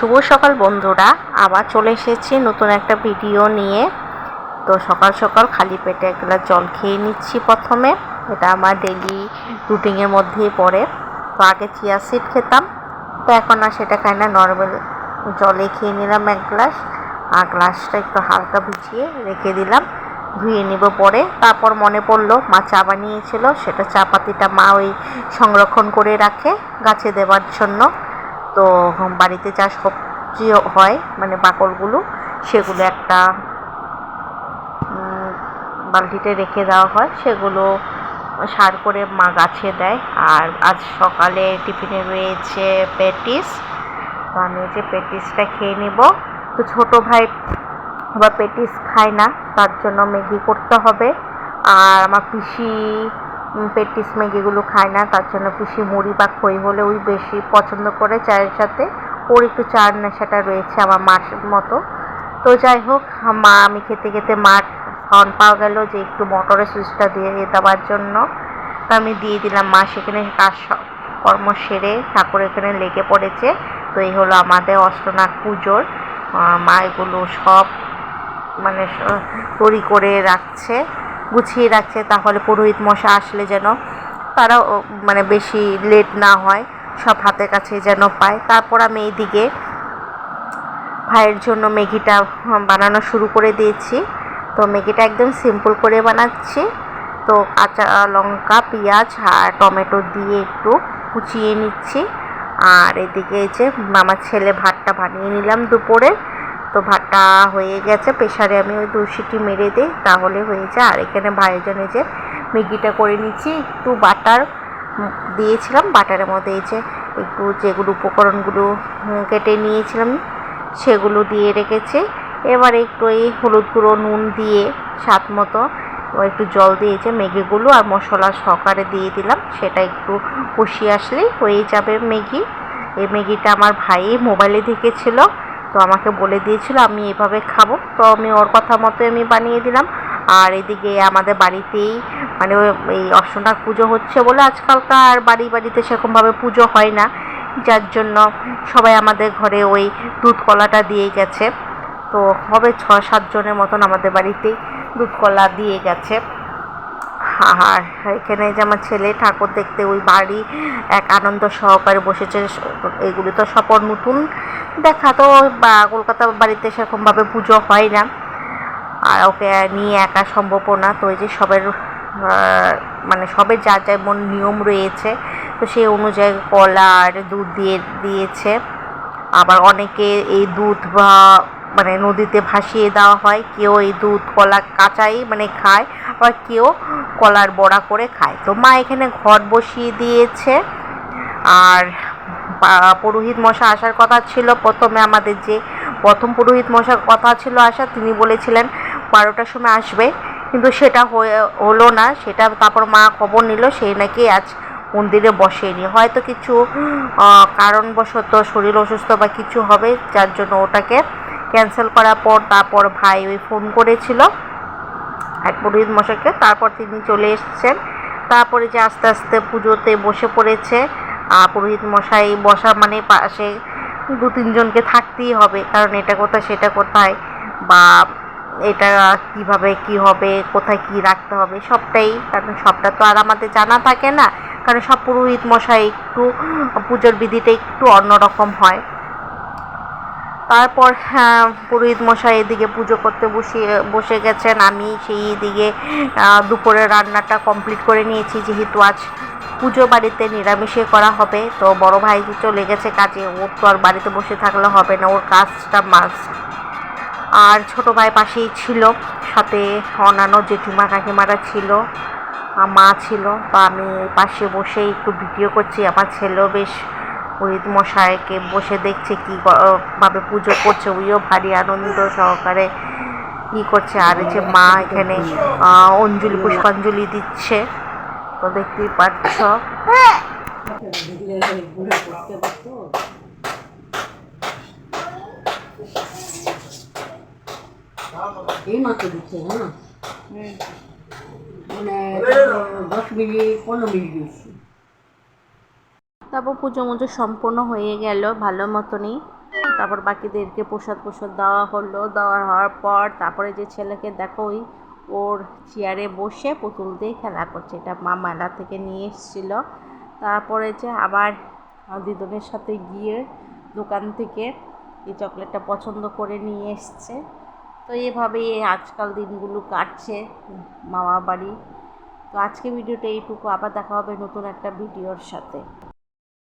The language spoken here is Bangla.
শুভ সকাল বন্ধুরা। আবার চলে এসেছি নতুন একটা ভিডিও নিয়ে। তো সকাল সকাল খালি পেটে এক গ্লাস জল খেয়ে নিচ্ছি প্রথমে। এটা আমার ডেলি রুটিনের মধ্যেই পড়ে। তো আগে চিয়া সিড খেতাম। তো এখন আর সেটা খাই না নর্মাল জলে খেয়ে নিলাম এক গ্লাস। আর গ্লাসটা একটু হালকা ভিজিয়ে রেখে দিলাম। ধুয়ে নিব পরে। তারপর মনে পড়ল, মা চা বানিয়েছিল। সেটা চা পাতিটা মা ওই সংরক্ষণ করে রাখে গাছে দেওয়ার জন্য। তো বাড়িতে যা সবজি হয়? মানে বাকলগুলো, সেগুলো একটা বালতিতে রেখে দেওয়া হয়। সেগুলো সার করে মা গাছে দেয়। আর আজ সকালে টিফিনে রয়েছে পেটিস। তো আমি যে পেটিসটা খেয়ে নেব। তো ছোটো ভাই আবার পেটিস খায় না, তার জন্য ম্যাগি করতে হবে। আর আমার পিসি পেটিস ম্যাগিগুলো খায় না, তার জন্য পিসি মুড়ি বা খই হলে ওই বেশি পছন্দ করে চায়ের সাথে। ওর একটু চার নেশাটা রয়েছে আমার মার মতো। তো যাই হোক, মা, আমি খেতে খেতে মার সাউন্ড পাওয়া গেল যে একটু মটরের সুইচটা দিয়ে দেওয়ার জন্য। তো আমি দিয়ে দিলাম, মা সেখানে কাজ কর্ম সেরে ঠাকুর এখানে লেগে পড়েছে। তো এই হলো আমাদের অষ্টনাথ পুজোর। মা এগুলো সব মানে তৈরি করে রাখছে। গুছিয়ে রাখছে তাহলে পুরোহিত মশা আসলে যেন তারা মানে বেশি লেট না হয়, সব হাতের কাছে যেন পায়। তারপর আমি এইদিকে ভাইয়ের জন্য ম্যাগিটা বানানো শুরু করে দিয়েছি। তো ম্যাগিটা একদম সিম্পল করে বানাচ্ছি। তো কাঁচা লঙ্কা, পেঁয়াজ আর টমেটো দিয়ে একটু কুচিয়ে নিচ্ছি। আর এদিকে যে আমার ছেলে ভাতটা বানিয়ে নিলাম দুপুরে। তো ভাতটা হয়ে গেছে প্রেশারে আমি ওই দু সিটি মেরে দিই, তাহলে হয়ে যায়। আর এখানে ভাইয়ের জন্য যে ম্যাগিটা করে নিচ্ছি, একটু বাটার দিয়েছিলাম, বাটারের মধ্যে এই যে একটু যেগুলো উপকরণগুলো কেটে নিয়েছিলাম, সেগুলো দিয়ে রেখেছি। এবার একটু এই হলুদ গুঁড়ো, নুন দিয়ে স্বাদ মতো একটু জল দিয়েছে ম্যাগিগুলো আর মশলা সহকারে দিয়ে দিলাম, সেটা একটু কষিয়ে আসলেই হয়ে যাবে ম্যাগি। এই ম্যাগিটা আমার ভাই মোবাইলে দেখেছিল তো আমাকে বলে দিয়েছিল, আমি এভাবে খাব। তো আমি ওর কথা মতো আমি বানিয়ে দিলাম। আর এদিকে আমাদের বাড়িতেই মানে এই অষ্টনাথ পুজো হচ্ছে বলে আজকালকার বাড়ি বাড়িতে সেরকমভাবে পুজো হয় না। যার জন্য সবাই আমাদের ঘরে ওই দুধ কলাটা দিয়ে গেছে। তো হবে ছ সাতজনের মতন আমাদের বাড়িতেই দুধ কলা দিয়ে গেছে। আর এখানে যে আমার ছেলে ঠাকুর দেখতে ওই বাড়ি এক আনন্দ সহকারে বসেছে। এগুলি তো সব নতুন দেখা তো, বা কলকাতা বাড়িতে সেরকমভাবে পুজো হয় না। আর ওকে নিয়ে একা সম্ভব না। তো ওই যে সবের মানে সবের যা যেমন নিয়ম রয়েছে, তো সেই অনুযায়ী কলা আর দুধ দিয়ে দিয়েছে। আবার অনেকে এই দুধ বা মানে নদীতে ভাসিয়ে দেওয়া হয়, কেউ এই দুধ কলা কাঁচাই মানে খায়, আবার কেউ কলার বড়া করে খায়। তো মা এখানে ঘট বসিয়ে দিয়েছে। আর পুরোহিত মশা আসার কথা ছিল। প্রথমে আমাদের যে প্রথম পুরোহিত মশার কথা ছিল আসা তিনি বলেছিলেন, বারোটার সময় আসবে। কিন্তু সেটা হলো না। সেটা তারপর মা খবর নিল সেই নাকি আজ মন্দিরে বসেনি। হয়তো কিছু কারণবশত শরীর অসুস্থ বা কিছু হবে, যার জন্য ওটাকে ক্যান্সেল করার পর তারপর ভাই ওই ফোন করেছিল। এক পুরোহিত মশাকে তারপর তিনি চলে এসেছেন। তারপরে যে আস্তে আস্তে পুজোতে বসে পড়েছে পুরোহিত মশাই বসা মানে পাশে দু তিনজনকে থাকতেই হবে কারণ এটা কোথায় সেটা কোথায় বা এটা কীভাবে কি হবে কোথায় কি রাখতে হবে সবটাই কারণ সবটা তো আর আমাদের জানা থাকে না কারণ সব পুরোহিত মশাই একটু পুজোর বিধিটা একটু অন্যরকম হয়। তারপর হ্যাঁ, পুরোহিত মশাই এদিকে পুজো করতে বসিয়ে বসে গেছেন আমি সেই দিকে আহ, দুপুরের রান্নাটা কমপ্লিট করে নিয়েছি যেহেতু আজ পুজো বাড়িতে নিরামিষে করা হবে। তো বড় ভাই চলে গেছে কাজে ওর তো আর বাড়িতে বসে থাকলে হবে না, ওর কাজটা মাস্ট আর ছোট ভাই পাশেই ছিল, সাথে অন্যান্য জেঠিমা কাকিমারা ছিল মা ছিল। তো আমি পাশে বসে একটু ভিডিও করছি, আমার ছেলেও বেশ পুরোহিত মশাইকে বসে দেখছে কী ভাবে পুজো করছে ওইও ভারী আনন্দ সহকারে ই করছে। আর যে মা এখানে অঞ্জলি, পুষ্পাঞ্জলি দিচ্ছে। তো দেখতেই পাচ্ছ। এই মাত্র দিচ্ছে হ্যাঁ? মানে দশ মিনিট পনেরো মিনিট দিচ্ছি তারপর পুজো মুজো সম্পূর্ণ হয়ে গেল ভালো মতনই। তারপর বাকিদেরকে প্রসাদ প্রসাদ দেওয়া হলো। দেওয়া হওয়ার পর তারপরে যে ছেলেকে দেখো ওই ওর চেয়ারে বসে পুতুল দিয়ে খেলা করছে। এটা মা মেলা থেকে নিয়ে এসেছিল। তারপরে যে আবার দিদনের সাথে গিয়ে দোকান থেকে এই চকলেটটা পছন্দ করে নিয়ে এসছে। তো এভাবেই আজকাল দিনগুলো কাটছে মামা বাড়ি। তো আজকে ভিডিওটা এইটুকু। আবার দেখা হবে নতুন একটা ভিডিওর সাথে।